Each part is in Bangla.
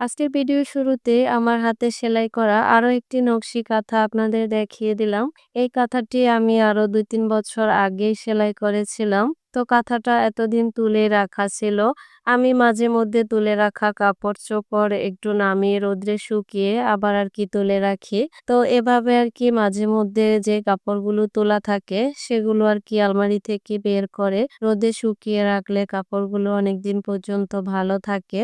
আজকের ভিডিও শুরুতে আমার হাতে সেলাই করা আরও একটি নকশি কাঁথা আপনাদের দেখিয়ে দিলাম। এই কাঁথাটি আমি আরও দুই তিন বছর আগেই সেলাই করেছিলাম। তো কাঁথাটা এতদিন তুলে রাখা ছিল। আমি মাঝে মধ্যে তুলে রাখা কাপড়-চোপড় একটু নামিয়ে রোদ্রে শুকিয়ে আবার আর কি তুলে রাখি। তো এভাবে আর কি মাঝে মধ্যে যে কাপড়গুলো তোলা থাকে, সেগুলো আর কি আলমারি থেকে বের করে রোদে শুকিয়ে রাখলে কাপড়গুলো অনেকদিন পর্যন্ত ভালো থাকে।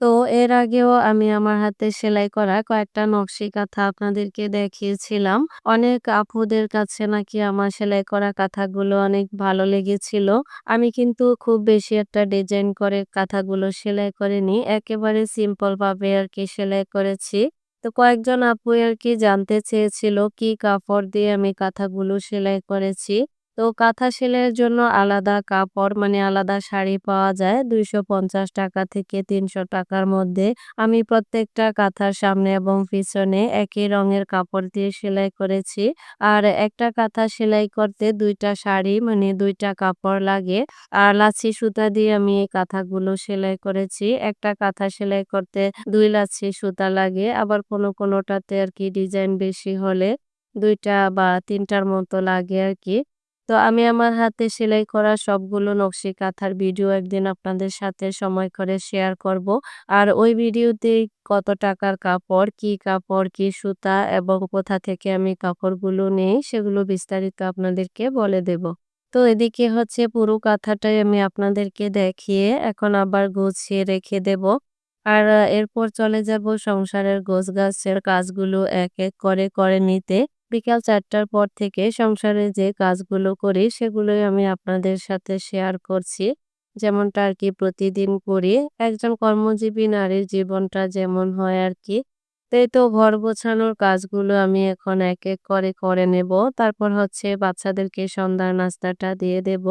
তো এর আগেও আমি আমার হাতে সেলাই করা কয়েকটা নকশি কাঁথা আপনাদেরকে দেখিয়েছিলাম। অনেক আপুদের কাছে নাকি আমার সেলাই করা কাঁথাগুলো অনেক ভালো লেগেছিল। আমি কিন্তু খুব বেশি একটা ডিজাইন করে কাঁথাগুলো সেলাই করিনি। একেবারে সিম্পল ভাবে আরকি সেলাই করেছি। তো কয়েকজন আপু আর কি জানতে চেয়েছিল কি কাপড় দিয়ে আমি কাঁথাগুলো সেলাই করেছি। তো কাঁথা সেলাইয়ের জন্য আলাদা কাপড় মানে আলাদা শাড়ি পাওয়া যায় ৳২৫০ থেকে তিনশো টাকার মধ্যে। আমি প্রত্যেকটা কাঁথার সামনে এবং পিছনে একই রঙের কাপড় দিয়ে সেলাই করেছি। আর একটা কাঁথা সেলাই করতে দুইটা শাড়ি মানে দুইটা কাপড় লাগে। আর লাচ্ছি সুতা দিয়ে আমি এই কাঁথাগুলো সেলাই করেছি। একটা কাঁথা সেলাই করতে দুই লাচ্ছি সুতা লাগে। আবার কোনো কোনোটাতে আর কি ডিজাইন বেশি হলে দুইটা বা তিনটার মতো লাগে আরকি। তো আমি আমার হাতে সেলাই করা সবগুলো নকশি কাঁথার ভিডিও একদিন আপনাদের সাথে সময় করে শেয়ার করব। আর ওই ভিডিওতে কত টাকার কাপড়, কি কাপড়, কি সুতা এবং কোথা থেকে আমি কাপড়গুলো নেই সেগুলো বিস্তারিত আপনাদেরকে বলে দেব। তো এদিকে হচ্ছে পুরো কাঁথাটাই আমি আপনাদেরকে দেখিয়ে এখন আবার গুছিয়ে রেখে দেব। আর এরপর চলে যাব সংসারের গোছগাছের কাজগুলো এক, এক করে করে নিতে। বিকাল চারটার পর থেকে সংসারে যে কাজগুলো করি সেগুলোই আমি আপনাদের সাথে শেয়ার করছি। যেমনটা আর কি প্রতিদিন করি। একজন কর্মজীবী নারীর জীবনটা যেমন হয় আর কি তাই তো ঘর গোছানোর কাজগুলো আমি এখন এক, এক করে করে নেব। তারপর হচ্ছে বাচ্চাদেরকে সন্ধ্যার নাস্তাটা দিয়ে দেব।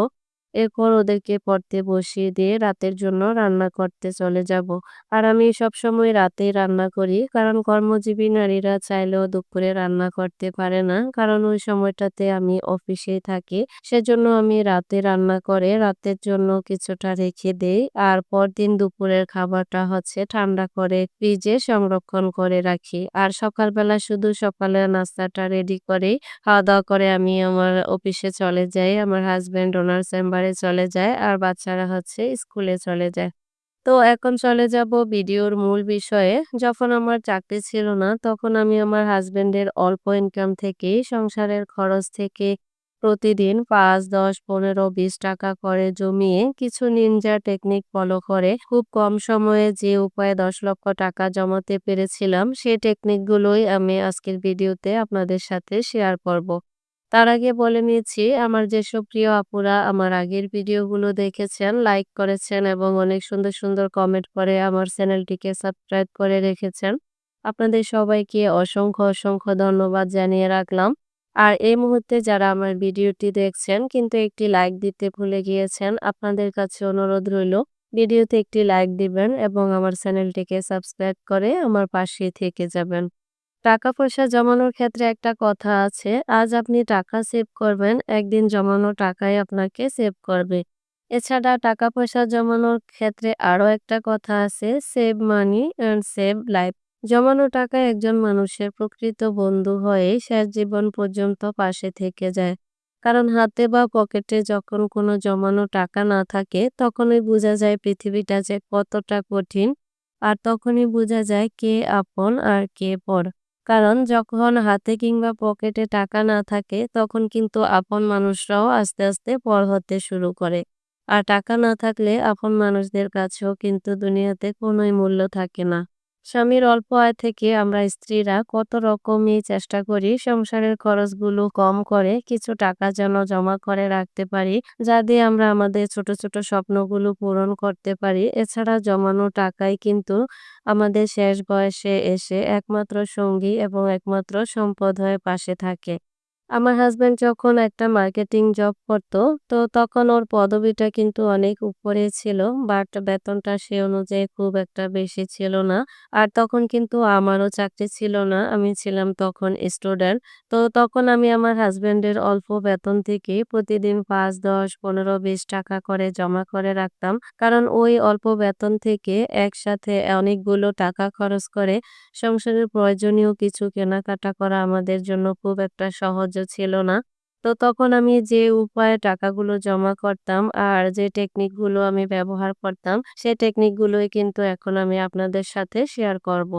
এরপর ওদেরকে পড়তে বসিয়ে দিয়ে রাতের জন্য রান্না করতে চলে যাব। আর আমি সবসময় রাতেই রান্না করি। কারণ কর্মজীবী নারীরা চাইলেও দুপুরে রান্না করতে পারে না। কারণ ওই সময়টাতে আমি অফিসেই থাকি। সেজন্য আমি রাতে রান্না করে রাতের জন্য কিছুটা রেখে দেই। আর পরদিন দুপুরের খাবারটা হচ্ছে ঠান্ডা করে ফ্রিজে সংরক্ষণ করে রাখি। আর সকালবেলা শুধু সকালের নাস্তাটা রেডি করেই খাওয়া-দাওয়া করে আমি আমার অফিসে চলে যাই। আমার হাসব্যান্ড ওনার চেম্বারে চলে যায়। আর বাচ্চারা হচ্ছে স্কুলে চলে যায়। তো এখন চলে যাব ভিডিওর মূল বিষয়ে। যখন আমার চাকরি ছিল না তখন আমি আমার হাসব্যান্ডের অল্প ইনকাম থেকেই সংসারের খরচ থেকে প্রতিদিন ৫, ১০, ১৫, ২০ টাকা করে জমিয়ে কিছু নিনজা টেকনিক ফলো করে খুব কম সময়ে যে উপায়ে ১০ লক্ষ টাকা জমাতে পেরেছিলাম সেই টেকনিকগুলোই আমি আজকের ভিডিওতে আপনাদের সাথে শেয়ার করব। তার আগে বলে নিয়েছি আমার যেসব প্রিয় আপুরা আমার আগের ভিডিওগুলো দেখেছেন, লাইক করেছেন এবং অনেক সুন্দর, সুন্দর কমেন্ট করে আমার চ্যানেলটিকে সাবস্ক্রাইব করে রেখেছেন। আপনাদের সবাইকে অসংখ্য, অসংখ্য ধন্যবাদ জানিয়ে রাখলাম। আর এই মুহূর্তে যারা আমার ভিডিওটি দেখছেন কিন্তু একটি লাইক দিতে ভুলে গিয়েছেন, আপনাদের কাছে অনুরোধ রইল ভিডিওতে একটি লাইক দিবেন এবং আমার চ্যানেলটিকে সাবস্ক্রাইব করে আমার পাশে থেকে যাবেন। টাকা পয়সা জমানোর ক্ষেত্রে একটা কথা আছে, আজ আপনি টাকা সেভ করবেন, একদিন জমানো টাকাই আপনাকে সেভ করবে। এছাড়া টাকা পয়সা জমানোর ক্ষেত্রে আরও একটা কথা আছে, save money and save life. জমানো টাকা একজন মানুষের প্রকৃত বন্ধু হয়ে শেষ জীবন পর্যন্ত পাশে থেকে যায়। কারণ হাতে বা পকেটে যখন কোনো জমানো টাকা না থাকে তখনই বোঝা যায় পৃথিবীটা যে কতটা কঠিন। আর তখনই বোঝা যায় কে আপন আর কে পর। কারণ যখন হাতে কিংবা পকেটে টাকা না থাকে তখন কিন্তু আপন মানুষরাও আস্তে, আস্তে পর হতে শুরু করে। আর টাকা না থাকলে আপন মানুষদের কাছেও কিন্তু দুনিয়াতে কোনোই মূল্য থাকে না। স্বামীর অল্প আয় থেকে আমরা স্ত্রীরা কত রকমই চেষ্টা করি সংসারের খরচগুলো কম করে, কিছু টাকা যেন জমা করে রাখতে পারি, যা দিয়ে আমরা আমাদের ছোট ছোট স্বপ্নগুলো পূরণ করতে পারি। এছাড়া জমানো টাকাই কিন্তু আমাদের শেষ বয়সে এসে একমাত্র সঙ্গী এবং একমাত্র সম্পদ হয়ে পাশে থাকে। আমার হাজব্যান্ড যখন একটা মার্কেটিং জব করত, তো তখন ওর পদবিটা কিন্তু অনেক উপরে ছিল। বাট বেতনটা সে অনুযায়ী খুব একটা বেশি ছিল না। আর তখন কিন্তু আমারও চাকরি ছিল না। আমি ছিলাম তখন স্টুডেন্ট। তো তখন আমি আমার হাজব্যান্ডের অল্প বেতন থেকেই প্রতিদিন ৫, ১০, ১৫, ২০ টাকা করে জমা করে রাখতাম। কারণ ওই অল্প বেতন থেকে একসাথে অনেকগুলো টাকা খরচ করে সংসারের প্রয়োজনীয় কিছু কেনাকাটা করা আমাদের জন্য খুব একটা সহজও ছিল না। তো তখন আমি যে উপায়ে টাকাগুলো জমা করতাম আর যে টেকনিকগুলো আমি ব্যবহার করতাম, সে টেকনিকগুলোই কিন্তু এখন আমি আপনাদের সাথে শেয়ার করব।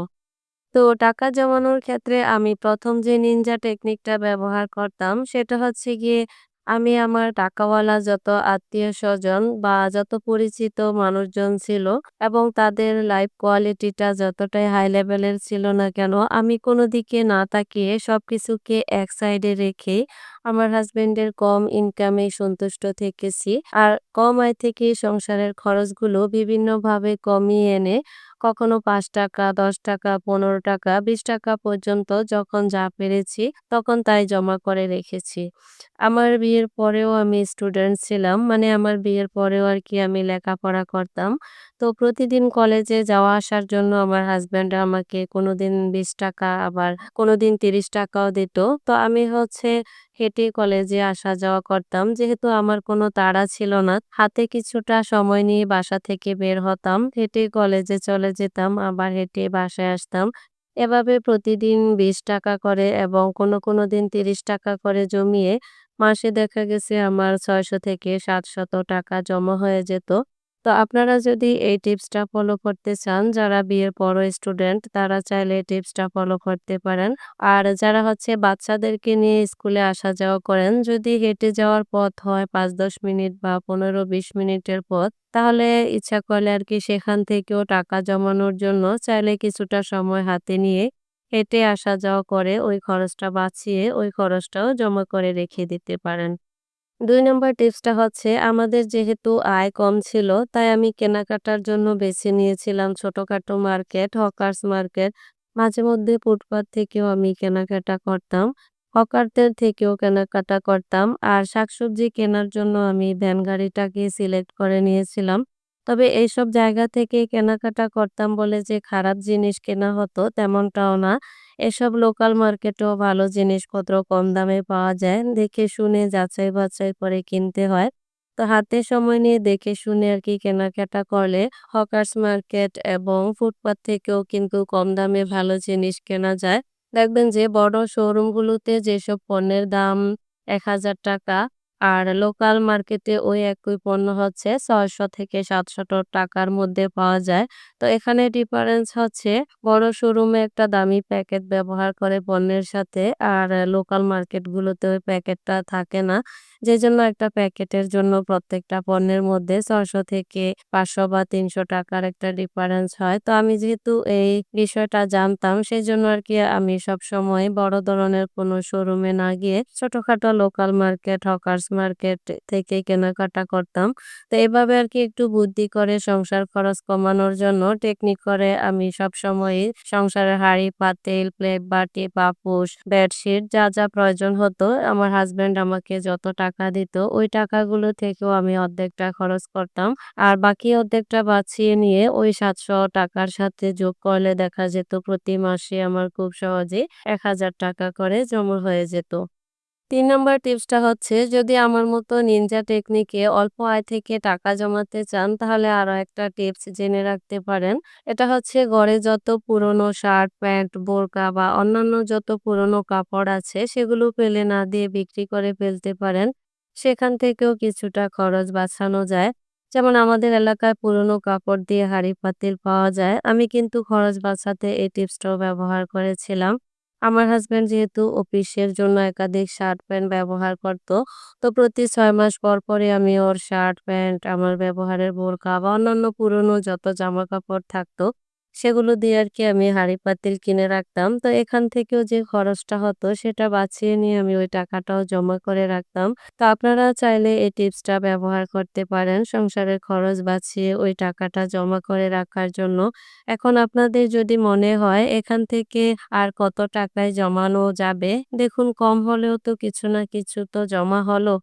তো টাকা জমানোর ক্ষেত্রে আমি প্রথম যে নিনজা টেকনিকটা ব্যবহার করতাম সেটা হচ্ছে গিয়ে আমি আমার টাকাওয়ালা যত আত্মীয় স্বজন বা যত পরিচিত মানুষজন ছিল এবং তাদের লাইফ কোয়ালিটিটা যতটাই হাই লেভেলের ছিল না কেন, আমি কোনো দিকে না তাকিয়ে সব কিছুকে এক সাইডে রেখে আমার হাজবেন্ডের কম ইনকামে সন্তুষ্ট থেকেছি। আর কম আয় থেকে সংসারের খরচগুলো বিভিন্নভাবে কমিয়ে এনে কখনো ৳৫, ৳১০, ৳১৫, ৳২০ পর্যন্ত যখন যা পেরেছি তখন তাই জমা করে রেখেছি। আমার বিয়ের পরেও আমি স্টুডেন্ট ছিলাম। মানে আমার বিয়ের পরেও আর কি আমি লেখাপড়া করতাম। তো প্রতিদিন কলেজে যাওয়া আসার জন্য আমার হাসব্যান্ড আমাকে কোনোদিন ৳২০ আবার কোনোদিন তিরিশ টাকাও দিত। তো আমি হচ্ছে হেঁটে কলেজে আসা যাওয়া করতাম। যেহেতু আমার কোনো তাড়া ছিল না, হাতে কিছুটা সময় নিয়ে বাসা থেকে বের হতাম। হেঁটে কলেজে চলে যেতাম, আবার হেঁটে বাসায় আসতাম। এভাবে প্রতিদিন ৳২০ করে এবং কোনো, কোনো দিন ৳৩০ করে জমিয়ে মাসে দেখা গেছে আমার ৬০০ থেকে ৳৭০০ জমা হয়ে যেত। তো আপনারা যদি এই টিপসটা ফলো করতে চান, যারা বিয়ের পরও স্টুডেন্ট তারা চাইলে এই টিপসটা ফলো করতে পারেন। আর যারা হচ্ছে বাচ্চাদেরকে নিয়ে স্কুলে আসা যাওয়া করেন, যদি হেঁটে যাওয়ার পথ হয় ৫-১০ মিনিট বা ১৫-২০ মিনিটের পথ, তাহলে ইচ্ছা করলে আর কি সেখান থেকেও টাকা জমানোর জন্য চাইলে কিছুটা সময় হাতে নিয়ে হেঁটে আসা যাওয়া করে ওই খরচটা বাঁচিয়ে ওই খরচটাও জমা করে রেখে দিতে পারেন। ২ নম্বর টিপসটা হচ্ছে আমাদের যেহেতু আয় কম ছিল, তাই আমি কেনাকাটার জন্য বেছে নিয়েছিলাম ছোটখাটো মার্কেট, হকার্স মার্কেট। মাঝে মধ্যে ফুটপাত থেকেও আমি কেনাকাটা করতাম। হকারদের থেকেও কেনাকাটা করতাম। আর শাকসবজি কেনার জন্য আমি ভ্যান গাড়িটাকে সিলেক্ট করে নিয়েছিলাম। তবে এইসব জায়গা থেকে কেনাকাটা করতাম বলে যে খারাপ জিনিস কেনা হতো তেমনটাও না। এসব লোকাল মার্কেটেও ভালো জিনিসপত্র কম দামে পাওয়া যায়। দেখে শুনে যাচাই বাছাই করে কিনতে হয়। তো হাতে সময় নিয়ে দেখে শুনে আর কি কেনাকাটা করলে হকার্স মার্কেট এবং ফুটপাত থেকেও কিন্তু কম দামে ভালো জিনিস কেনা যায়। দেখবেন যে বড় শোরুমগুলোতে যেসব পণ্যের দাম ৳১,০০০ আর লোকাল মার্কেটে ওই একই পণ্য হচ্ছে ছয়শো থেকে সাতশো টাকার মধ্যে পাওয়া যায়। তো এখানে ডিফারেন্স হচ্ছে বড় শোরুমে একটা দামি প্যাকেট ব্যবহার করে পণ্যের সাথে আর লোকাল মার্কেটগুলোতে ওই প্যাকেটটা থাকে না। যেজন্য একটা প্যাকেটের জন্য প্রত্যেকটা পণ্যের মধ্যে ৬০০ থেকে ৫০০ বা তিনশো টাকার একটা ডিফারেন্স হয়। তো আমি যেহেতু এই বিষয়টা জানতাম সেই জন্য আর কি আমি সবসময় বড় ধরনের কোনো শোরুমে না গিয়ে ছোটখাটো লোকাল মার্কেট, হকার্স মার্কেট থেকে কেনাকাটা করতাম। তো এভাবে আর কি একটু বুদ্ধি করে সংসার খরচ কমানোর জন্য টেকনিক করে আমি সব সবসময়ই সংসারের হাঁড়ি-পাতিল, প্লেট-বাটি, পাপোশ, বেডশিট যা, যা প্রয়োজন হতো আমার হাসব্যান্ড আমাকে যত টাকা দিত ওই টাকাগুলো থেকেও আমি অর্ধেকটা খরচ করতাম। আর বাকি অর্ধেকটা বাঁচিয়ে নিয়ে ওই সাতশো টাকার সাথে যোগ করলে দেখা যেত প্রতি মাসে আমার খুব সহজে সহজেই ৳১,০০০ করে জমা হয়ে যেত। ৩ নম্বর টিপসটা হচ্ছে যদি আমার মতো নিনজা টেকনিকে অল্প আয় থেকে টাকা জমাতে চান তাহলে আরও একটা টিপস জেনে রাখতে পারেন। এটা হচ্ছে ঘরে যত পুরনো শার্ট, প্যান্ট, বোরকা বা অন্যান্য যত পুরনো কাপড় আছে সেগুলো ফেলে না দিয়ে বিক্রি করে ফেলতে পারেন। সেখান থেকেও কিছুটা খরচ বাঁচানো যায়। যেমন আমাদের এলাকায় পুরনো কাপড় দিয়ে হাঁড়ি-পাতিল পাওয়া যায়। আমি কিন্তু খরচ বাঁচাতে এই টিপসটাও ব্যবহার করেছিলাম। আমার হাজব্যান্ড যেহেতু অফিসের জন্য একাধিক শার্ট প্যান্ট ব্যবহার করত, তো প্রতি ছয় মাস পর পরই আমি ওর শার্ট প্যান্ট, আমার ব্যবহারের বোরকা বা অন্যান্য পুরনো যত জামা কাপড় থাকতো সেগুলো দিয়ে আর কি আমি হাঁড়ি-পাতিল কিনে রাখতাম। তো এখান থেকেও যে খরচটা হতো সেটা বাঁচিয়ে নিয়ে আমি ওই টাকাটাও জমা করে রাখতাম। তো আপনারা চাইলে এই টিপসটা ব্যবহার করতে পারেন সংসারের খরচ বাঁচিয়ে ওই টাকাটা জমা করে রাখার জন্য। এখন আপনাদের যদি মনে হয় এখান থেকে আর কত টাকায় জমানো যাবে, দেখুন কম হলেও তো কিছু না কিছু তো জমা হলো।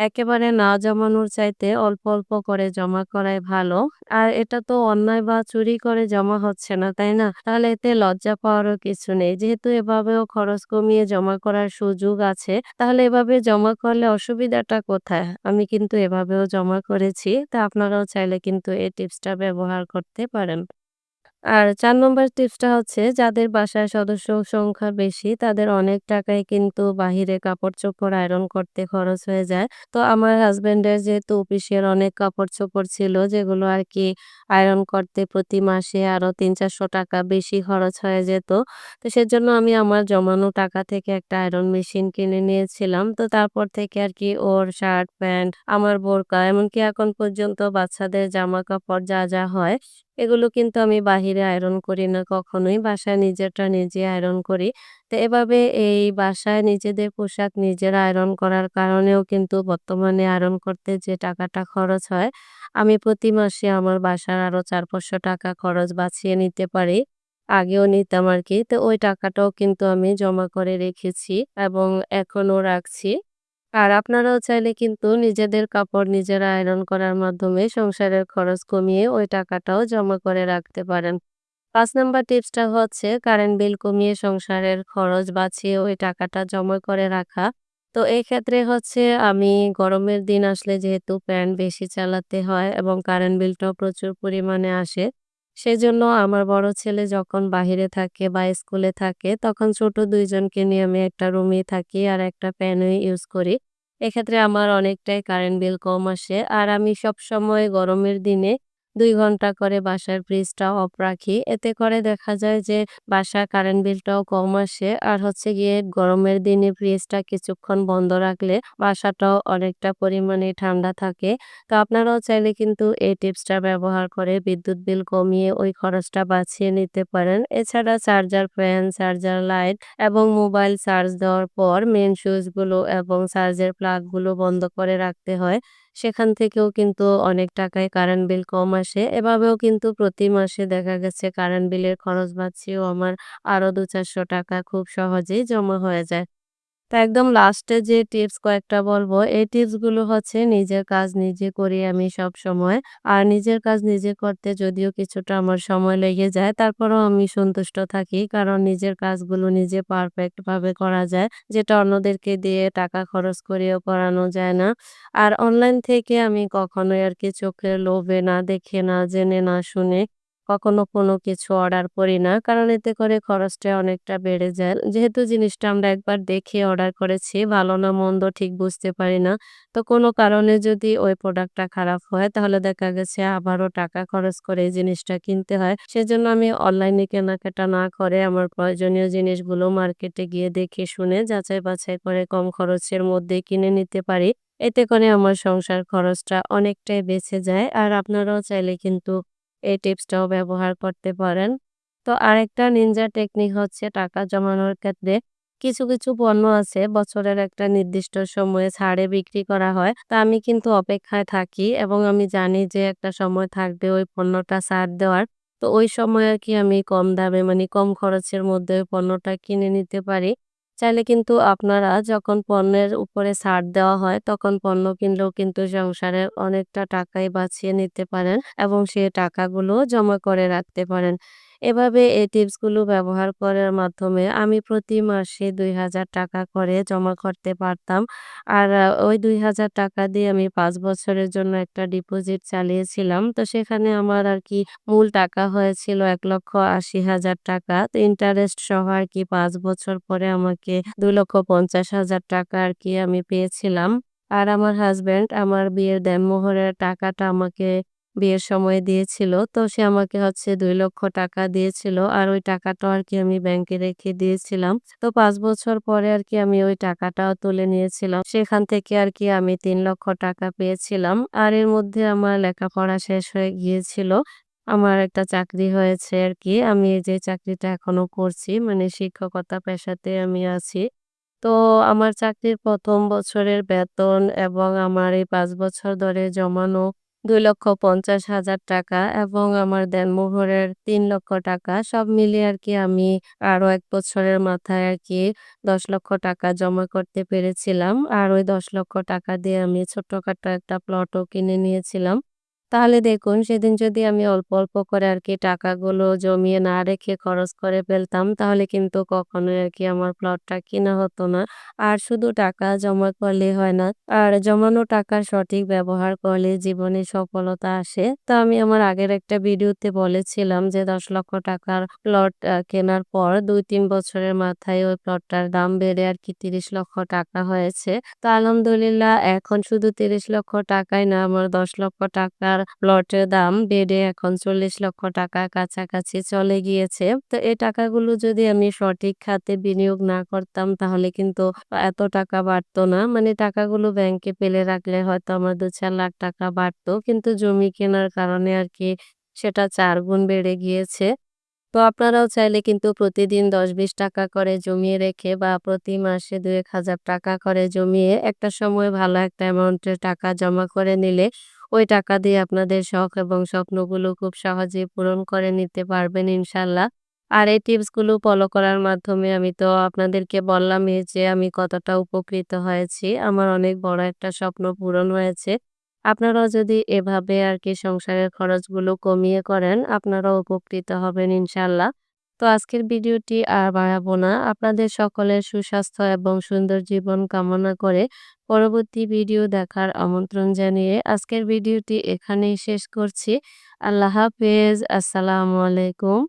একেবারে না জমানোর চাইতে অল্প, অল্প করে জমা করাই ভালো। আর এটা তো অন্যায় বা চুরি করে জমা হচ্ছে না, তাই না? তাহলে এতে লজ্জা পাওয়ারও কিছু নেই। যেহেতু এভাবেও খরচ কমিয়ে জমা করার সুযোগ আছে, তাহলে এভাবে জমা করলে অসুবিধাটা কোথায়? আমি কিন্তু এভাবেও জমা করেছি। তা আপনারাও চাইলে কিন্তু এই টিপসটা ব্যবহার করতে পারেন। আর চার নম্বর টিপসটা হচ্ছে, যাদের বাসায় সদস্য সংখ্যা বেশি, তাদের অনেক টাকায় কিন্তু বাহিরে কাপড়-চোপড় আয়রন করতে খরচ হয়ে যায়। তো আমার হাসব্যান্ডের যেহেতু অফিসের অনেক কাপড়-চোপড় ছিল, যেগুলো আরকি আয়রন করতে প্রতি মাসে আরও ৳৩০০-৳৪০০ বেশি খরচ হয়ে যেত। তো সেজন্য আমি আমার জমানো টাকা থেকে একটা আয়রন মেশিন কিনে নিয়েছিলাম। তো তারপর থেকে আর কি ওর শার্ট, প্যান্ট, আমার বোরকা এমনকি এখন পর্যন্ত বাচ্চাদের জামা কাপড় যা, যা হয় এগুলো কিন্তু আমি বাহিরে আয়রন করি না কখনোই। বাসায় নিজেরটা নিজে আয়রন করি। তো এভাবে এই বাসায় নিজেদের পোশাক নিজেরা আয়রন করার কারণেও কিন্তু বর্তমানে আয়রন করতে যে টাকাটা খরচ হয়, আমি প্রতি মাসে আমার বাসার আরও চার পাঁচশো টাকা খরচ বাঁচিয়ে নিতে পারি। আগেও নিতাম আর কি তো ওই টাকাটাও কিন্তু আমি জমা করে রেখেছি এবং এখনও রাখছি। আর আপনারাও চাইলে কিন্তু নিজেদের কাপড় নিজেরা আয়রন করার মাধ্যমে সংসারের খরচ কমিয়ে ওই টাকাটাও জমা করে রাখতে পারেন। ৫ নাম্বার টিপসটা হচ্ছে কারেন্ট বিল কমিয়ে সংসারের খরচ বাঁচিয়ে ওই টাকাটা জমা করে রাখা। তো এই ক্ষেত্রে হচ্ছে আমি গরমের দিন আসলে যেহেতু ফ্যান বেশি চালাতে হয় এবং কারেন্ট বিলটাও প্রচুর পরিমাণে আসে। সেজন্য আমার বড় ছেলে যখন বাহিরে থাকে বা স্কুলে থাকে তখন ছোট দুইজনকে নিয়ে আমি একটা রুমে থাকি আর একটা ফ্যানই ইউজ করি। এক্ষেত্রে আমার অনেকটাই কারেন্ট বিল কম আসে। আর আমি সবসময় গরমের দিনে ২ ঘণ্টা করে বাসার ফ্রিজটা অফ রাখি। এতে করে দেখা যায় যে বাসার কারেন্ট বিলটাও কম আসে। আর হচ্ছে গিয়ে গরমের দিনে ফ্রিজটা কিছুক্ষণ বন্ধ রাখলে বাসাটাও অনেকটা পরিমাণে ঠান্ডা থাকে। তো আপনারাও চাইলে কিন্তু এই টিপসটা ব্যবহার করে বিদ্যুৎ বিল কমিয়ে ওই খরচটা বাঁচিয়ে নিতে পারেন। এছাড়া চার্জার ফ্যান, চার্জার লাইট এবং মোবাইল চার্জ দেওয়ার পর মেন সুইচগুলো এবং চার্জের প্লাগগুলো বন্ধ করে রাখতে হয়। সেখান থেকেও কিন্তু অনেক টাকায় কারেন্ট বিল কম আসে। এভাবেও কিন্তু প্রতি মাসে দেখা গেছে কারেন্ট বিলের খরচ বাঁচিয়েও আমার আরও দু চারশো টাকা খুব সহজেই জমা হয়ে যায়। তো একদম লাস্টে যে টিপস কয়েকটা বলব, এই টিপসগুলো হচ্ছে নিজের কাজ নিজে করি আমি সবসময়। আর নিজের কাজ নিজে করতে যদিও কিছুটা আমার সময় লেগে যায়, তারপরেও আমি সন্তুষ্ট থাকি। কারণ নিজের কাজগুলো নিজে পারফেক্ট ভাবে করা যায়। যেটা অন্যদেরকে দিয়ে টাকা খরচ করেও করানো যায় না। আর অনলাইন থেকে আমি কখনোই আর কি চোখের লোভে না দেখে, না জেনে, না শুনে কখনো কোনো কিছু অর্ডার করি না। কারণ এতে করে খরচটা অনেকটা বেড়ে যায়। যেহেতু জিনিসটা আমরা একবার দেখে অর্ডার করেছি, ভালো না মন্দ ঠিক বুঝতে পারি না। তো কোনো কারণে যদি ওই প্রোডাক্টটা খারাপ হয় তাহলে দেখা গেছে আবারও টাকা খরচ করে এই জিনিসটা কিনতে হয়। সেজন্য আমি অনলাইনে কেনাকাটা না করে আমার প্রয়োজনীয় জিনিসগুলো মার্কেটে গিয়ে দেখে শুনে যাচাই বাছাই করে কম খরচের মধ্যে কিনে নিতে পারি। এতে করে আমার সংসার খরচটা অনেকটাই বেঁচে যায়। আর আপনারাও চাইলে কিন্তু এই টিপসটাও ব্যবহার করতে পারেন। তো আরেকটা নিনজা টেকনিক হচ্ছে টাকা জমানোর ক্ষেত্রে কিছু, কিছু পণ্য আছে বছরের একটা নির্দিষ্ট সময়ে ছাড়ে বিক্রি করা হয়। তা আমি কিন্তু অপেক্ষায় থাকি এবং আমি জানি যে একটা সময় থাকবে ওই পণ্যটা ছাড় দেওয়ার। তো ওই সময় আরকি আমি কম দামে মানে কম খরচের মধ্যে ওই পণ্যটা কিনে নিতে পারি। চাইলে কিন্তু আপনারা যখন পণ্যের উপরে ছাড় দেওয়া হয়, তখন পণ্য কিনলেও কিন্তু সংসারের অনেকটা টাকাই বাঁচিয়ে নিতে পারেন এবং সেই টাকাগুলো জমা করে রাখতে পারেন। এভাবে এই টিপসগুলো ব্যবহার করার মাধ্যমে আমি প্রতি মাসে ৳২,০০০ করে জমা করতে পারতাম। আর ওই দুই হাজার টাকা দিয়ে আমি পাঁচ বছরের জন্য একটা ডিপোজিট চালিয়েছিলাম। তো সেখানে আমার আর কি মূল টাকা হয়েছিল ৳১,৮০,০০০ তো ইন্টারেস্ট সহ আর কি পাঁচ বছর পরে আমাকে দুই লক্ষ পঞ্চাশ হাজার টাকা আর কি আমি পেয়েছিলাম। আর আমার হাসব্যান্ড আমার বিয়ের দেনমোহরের টাকাটা আমাকে বিয়ের সময় দিয়েছিল। তো সে আমাকে হচ্ছে দুই লক্ষ টাকা দিয়েছিল। আর ওই টাকাটা আর কি আমি ব্যাংকে রেখে দিয়েছিলাম। তো পাঁচ বছর পরে আর কি আমি ওই টাকাটাও তুলে নিয়েছিলাম। সেখান থেকে আর কি আমি তিন লক্ষ টাকা পেয়েছিলাম। আর এর মধ্যে আমার লেখাপড়া শেষ হয়ে গিয়েছিল। আমার একটা চাকরি হয়েছে আর কি আমি যে চাকরিটা এখনও করছি মানে শিক্ষকতা পেশাতে আমি আছি। তো আমার চাকরির প্রথম বছরের বেতন এবং আমার এই পাঁচ বছর ধরে জমানো ৳২,৫০,০০০ এবং আমার দেনমোহরের ৳৩,০০,০০০ সব মিলিয়ে আর কি আমি আরও এক বছরের মাথায় আর কি দশ লক্ষ টাকা জমা করতে পেরেছিলাম। আর ওই দশ লক্ষ টাকা দিয়ে আমি ছোট্টখাটো একটা প্লটও কিনে নিয়েছিলাম। তাহলে দেখুন সেদিন যদি আমি অল্প, অল্প করে আর কি টাকাগুলো জমিয়ে না রেখে খরচ করে ফেলতাম তাহলে কিন্তু কখনোই আর কি আমার প্লটটা কিনা হতো না। আর শুধু টাকা জমা করলেই হয় না। আর জমানো টাকার সঠিক ব্যবহার করলে জীবনে সফলতা আসে। তো আমি আমার আগের একটা ভিডিওতে বলেছিলাম যে ৳১০,০০,০০০ প্লট আ কেনার পর ২-৩ বছরের মাথায় ওই প্লটটার দাম বেড়ে আর কি তিরিশ লক্ষ টাকা হয়েছে। তো আলহামদুলিল্লাহ এখন শুধু ৳৩০,০০,০০০ না আমার ৳১০,০০,০০০ প্লটের দাম বেড়ে এখন ৳৪০,০০,০০০ কাছাকাছি চলে গিয়েছে। তো এই টাকাগুলো যদি আমি সঠিক খাতে বিনিয়োগ না করতাম তাহলে কিন্তু এত টাকা বাড়তো না। মানে টাকাগুলো ব্যাংকে পেলে রাখলে হয়তো আমার ২-৪ লাখ টাকা বাড়তো। কিন্তু জমি কেনার কারণে আর কি সেটা চার গুণ বেড়ে গিয়েছে। তো আপনারাও চাইলে কিন্তু প্রতিদিন ৳১০-৳২০ করে জমিয়ে রেখে বা প্রতি মাসে ৳২-১,০০০ করে জমিয়ে একটা সময় ভালো একটা অ্যামাউন্টের টাকা জমা করে নিলে ওই টাকা দিয়ে আপনাদের শখ এবং স্বপ্নগুলো খুব সহজেই পূরণ করে নিতে পারবেন ইনশাল্লাহ আর এই টিপসগুলো ফলো করার মাধ্যমে আমি তো আপনাদেরকে বললামই যে আমি কতটা উপকৃত হয়েছি। আমার অনেক বড় একটা স্বপ্ন পূরণ হয়েছে। আপনারাও যদি এভাবে আর কি সংসারের খরচগুলো কমিয়ে করেন, আপনারাও উপকৃত হবেন ইনশাআল্লাহ। তো আজকের ভিডিওটি আর বাড়াবো না। আপনাদের সকলের সুস্বাস্থ্য এবং সুন্দর জীবন কামনা করে পরবর্তী ভিডিও দেখার আমন্ত্রণ জানিয়ে আজকের ভিডিওটি এখানেই শেষ করছি। আল্লাহ হাফেজ। আসসালামু আলাইকুম।